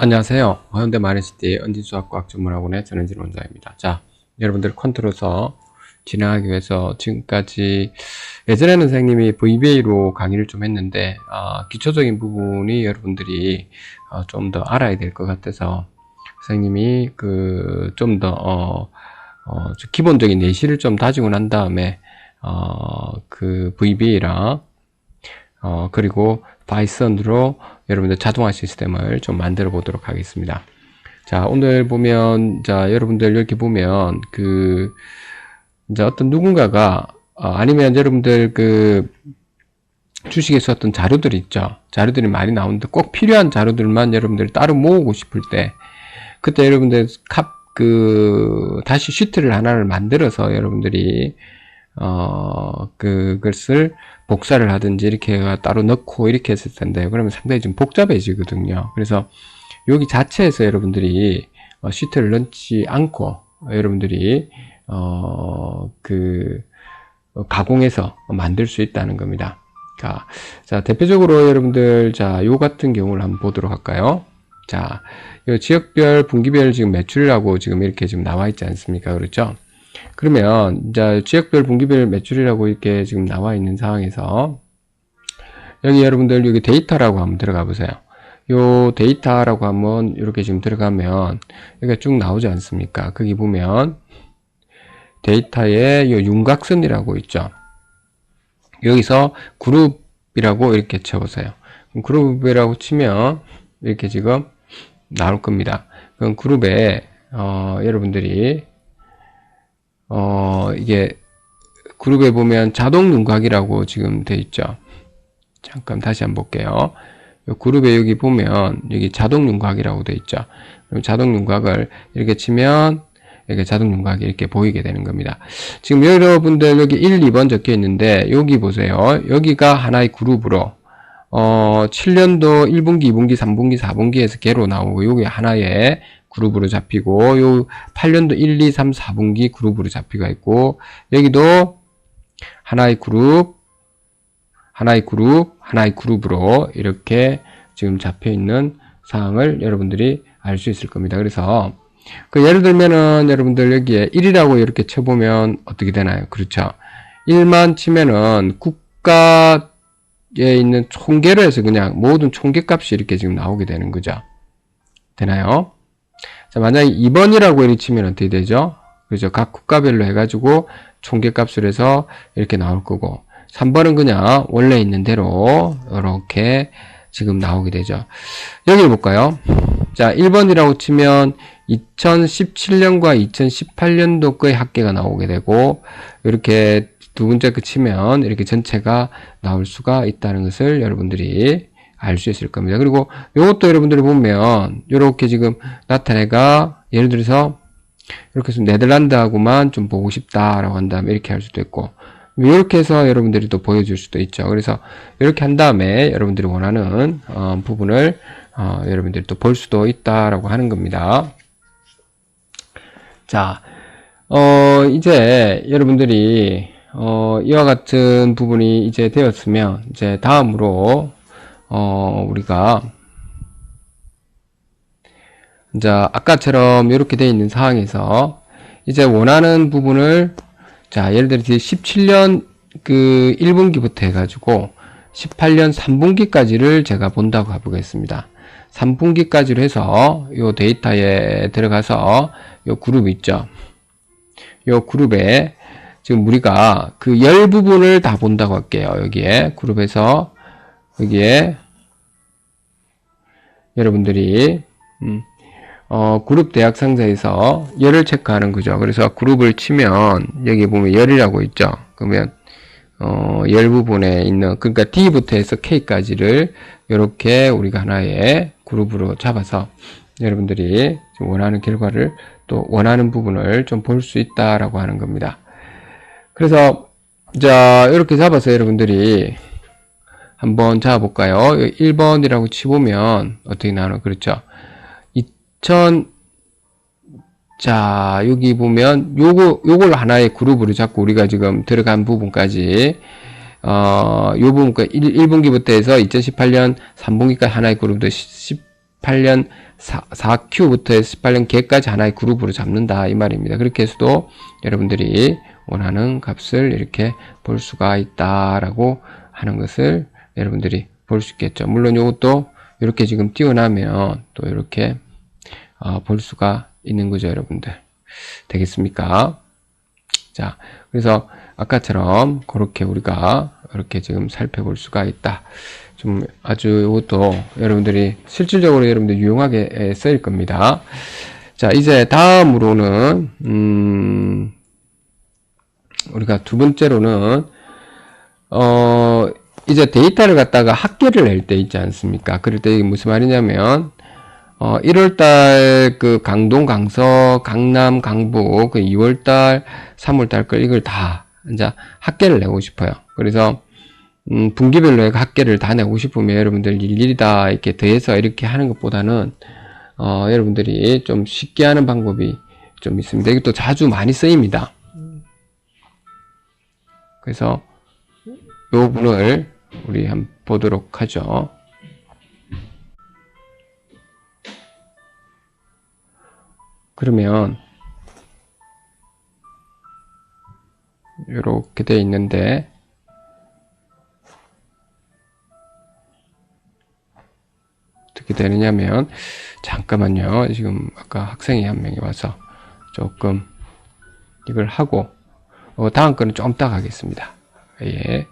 안녕하세요. 현대 마린시티 은진수학과학 전문학원의 전현진 원장입니다. 자, 여러분들 컨트롤서 진행하기 위해서 지금까지 예전에는 선생님이 VBA로 강의를 좀 했는데 어, 기초적인 부분이 여러분들이 어, 좀더 알아야 될 것 같아서 선생님이 그 좀더 어, 어, 기본적인 예시를 좀 다지고 난 다음에 어, 그 VBA랑 어, 그리고 바이썬으로 여러분들 자동화 시스템을 좀 만들어 보도록 하겠습니다. 자, 오늘 보면, 자, 여러분들 이렇게 보면, 그, 이제 어떤 누군가가, 어, 아니면 여러분들 그, 주식에서 어떤 자료들이 있죠. 자료들이 많이 나오는데 꼭 필요한 자료들만 여러분들이 따로 모으고 싶을 때, 그때 여러분들 캅, 그, 다시 시트를 하나를 만들어서 여러분들이, 어, 그것을 복사를 하든지 이렇게 따로 넣고 이렇게 했을 텐데, 그러면 상당히 좀 복잡해지거든요. 그래서 여기 자체에서 여러분들이 어, 시트를 넣지 않고 여러분들이, 어, 그, 가공해서 만들 수 있다는 겁니다. 자, 자, 대표적으로 여러분들, 자, 요 같은 경우를 한번 보도록 할까요? 자, 요 지역별, 분기별 지금 매출이라고 지금 이렇게 지금 나와 있지 않습니까? 그렇죠? 그러면 이제 지역별 분기별 매출이라고 이렇게 지금 나와 있는 상황에서 여기 여러분들 여기 데이터라고 한번 들어가 보세요. 요 데이터라고 한번 이렇게 지금 들어가면 여기가 쭉 나오지 않습니까? 거기 보면 데이터에 요 윤곽선이라고 있죠. 여기서 그룹이라고 이렇게 쳐보세요. 그룹이라고 치면 이렇게 지금 나올 겁니다. 그럼 그룹에 어, 여러분들이 어, 이게 그룹에 보면 자동 윤곽이라고 지금 돼 있죠. 잠깐 다시 한번 볼게요. 그룹에 여기 보면 여기 자동 윤곽이라고 돼 있죠. 그럼 자동 윤곽을 이렇게 치면 이렇게 자동 윤곽이 이렇게 보이게 되는 겁니다. 지금 여러분들 여기 1, 2번 적혀 있는데 여기 보세요. 여기가 하나의 그룹으로 어 7년도 1분기, 2분기, 3분기, 4분기에서 개로 나오고 여기 하나의 그룹으로 잡히고 요 8년도 1, 2, 3, 4분기 그룹으로 잡히가 있고 여기도 하나의 그룹 하나의 그룹 하나의 그룹으로 이렇게 지금 잡혀 있는 사항을 여러분들이 알 수 있을 겁니다. 그래서 그 예를 들면은 여러분들 여기에 1이라고 이렇게 쳐보면 어떻게 되나요? 그렇죠. 1만 치면은 국가에 있는 총계로 해서 그냥 모든 총계 값이 이렇게 지금 나오게 되는 거죠. 되나요? 자, 만약에 2번이라고 이렇게 치면 어떻게 되죠? 그죠? 각 국가별로 해가지고 총계값을 해서 이렇게 나올 거고 3번은 그냥 원래 있는 대로 이렇게 지금 나오게 되죠. 여기를 볼까요? 자, 1번이라고 치면 2017년과 2018년도 거의 합계가 나오게 되고 이렇게 두 번째 거 치면 이렇게 전체가 나올 수가 있다는 것을 여러분들이 알 수 있을 겁니다. 그리고 이것도 여러분들이 보면 이렇게 지금 나타내가 예를 들어서 이렇게 해서 네덜란드하고만 좀 보고 싶다라고 한다면 이렇게 할 수도 있고 이렇게 해서 여러분들이 또 보여줄 수도 있죠. 그래서 이렇게 한 다음에 여러분들이 원하는 어, 부분을 어, 여러분들이 또 볼 수도 있다라고 하는 겁니다. 자, 어, 이제 여러분들이 어, 이와 같은 부분이 이제 되었으면 이제 다음으로 어, 우리가 이제 아까처럼 이렇게 되어 있는 상황에서 이제 원하는 부분을 자 예를 들어 17년 그 1분기부터 해가지고 18년 3분기까지를 제가 본다고 해보겠습니다. 3분기까지로 해서 요 데이터에 들어가서 요 그룹 있죠. 요 그룹에 지금 우리가 그 열 부분을 다 본다고 할게요. 여기에 그룹에서 여기에 여러분들이 음, 어, 그룹 대학 상자에서 열을 체크하는 거죠. 그래서 그룹을 치면 여기 보면 열이라고 있죠. 그러면 어, 열 부분에 있는 그러니까 D부터 해서 K까지를 이렇게 우리가 하나의 그룹으로 잡아서 여러분들이 원하는 결과를 또 원하는 부분을 좀 볼 수 있다라고 하는 겁니다. 그래서 자 이렇게 잡아서 여러분들이 한번 잡아볼까요? 1번이라고 치보면 어떻게 나오나 그렇죠? 2000 자, 여기 보면 요거 요걸 하나의 그룹으로 잡고 우리가 지금 들어간 부분까지 어, 요 부분까지 1, 1분기부터 해서 2018년 3분기까지 하나의 그룹도 18년 4, 4Q부터 18년 개까지 하나의 그룹으로 잡는다 이 말입니다. 그렇게 해서도 여러분들이 원하는 값을 이렇게 볼 수가 있다라고 하는 것을 여러분들이 볼 수 있겠죠. 물론 이것도 이렇게 지금 띄어나면 또 이렇게 어, 볼 수가 있는 거죠, 여러분들. 되겠습니까? 자, 그래서 아까처럼 그렇게 우리가 이렇게 지금 살펴볼 수가 있다. 좀 아주 이것도 여러분들이 실질적으로 여러분들 유용하게 쓰일 겁니다. 자, 이제 다음으로는 음 우리가 두 번째로는 어 이제 데이터를 갖다가 합계를 낼 때 있지 않습니까? 그럴 때 이게 무슨 말이냐면 어 1월달 그 강동, 강서, 강남, 강북 그 2월달, 3월달 걸 이걸 다 이제 합계를 내고 싶어요. 그래서 음, 분기별로 합계를 다 내고 싶으면 여러분들 일일이 다 이렇게 더해서 이렇게 하는 것보다는 어, 여러분들이 좀 쉽게 하는 방법이 좀 있습니다. 이것도 자주 많이 쓰입니다. 그래서 이 부분을 우리 한번 보도록 하죠. 그러면 이렇게 돼 있는데 어떻게 되느냐면 잠깐만요. 지금 아까 학생이 한 명이 와서 조금 이걸 하고 어, 다음 거는 좀 이따 가겠습니다. 예.